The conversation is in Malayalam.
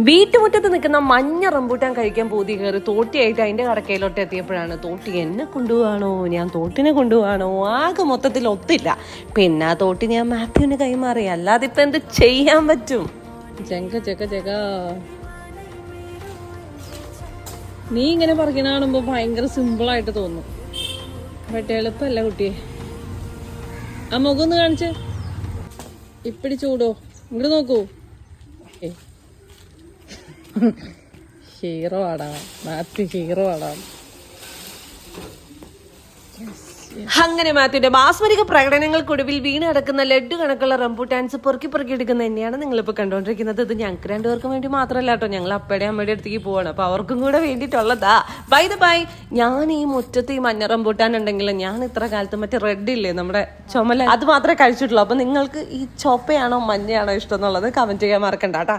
വീട്ടുമുറ്റത്ത് നിൽക്കുന്ന മഞ്ഞ റംബൂട്ടാൻ കഴിക്കാൻ പൂതി കയറി തോട്ടിയായിട്ട് അതിന്റെ കടക്കയിലോട്ട് എത്തിയപ്പോഴാണ് തോട്ടി എന്നെ കൊണ്ടുപോവാണോ? ഞാൻ തോട്ടിനെ കൊണ്ടുപോവാണോ? ആകെ മൊത്തത്തിൽ ഒത്തില്ല. പിന്നെ ആ തോട്ടി ഞാൻ മാത്യുവിന് കൈമാറി. അല്ലാതെ ഇപ്പം എന്ത് ചെയ്യാൻ പറ്റും? ജങ്ക ചെക്ക ചെക്ക. നീ ഇങ്ങനെ കാണുമ്പോ ഭയങ്കര സിമ്പിളായിട്ട് തോന്നും. ബട്ട് എളുപ്പമല്ല കുട്ടിയെ. ആ മുഖം ഒന്ന് കാണിച്ച്. ഇപ്പിടി ചൂടോ? ഇങ്ങോട്ട് നോക്കൂ. ഹീറോ ആടാ. മാത്യു ഹീറോ ആടാ. അങ്ങനെ മാത്യുവിന്റെ മാസ്മരിക പ്രകടനങ്ങൾക്കൊടുവിൽ വീണ് കിടക്കുന്ന ലഡ്ഡു കണക്കുള്ള റംബൂട്ടാൻസ് പൊറുക്കി പൊറുക്കി എടുക്കുന്ന തന്നെയാണ് നിങ്ങളിപ്പോൾ കണ്ടുകൊണ്ടിരിക്കുന്നത് ഇത് ഞങ്ങൾക്ക് രണ്ടുപേർക്കും വേണ്ടി മാത്രമല്ല കേട്ടോ. ഞങ്ങൾ അപ്പയുടെ അമ്മയുടെ അടുത്തേക്ക് പോവാണ്. അപ്പൊ അവർക്കും കൂടെ വേണ്ടിയിട്ടുള്ളതാ. ബൈ ദ ബൈ ഞാൻ ഈ മുറ്റത്ത് ഈ മഞ്ഞ റംബൂട്ടാൻ ഉണ്ടെങ്കിൽ ഞാൻ ഇത്ര കാലത്ത് മറ്റേ റെഡ് ഇല്ലേ നമ്മുടെ ചുമല? അത് മാത്രമേ കഴിച്ചിട്ടുള്ളൂ. അപ്പൊ നിങ്ങൾക്ക് ഈ ചൊപ്പയാണോ മഞ്ഞയാണോ ഇഷ്ടം എന്നുള്ളത് കമന്റ് ചെയ്യാൻ മറക്കണ്ട കേട്ടാ.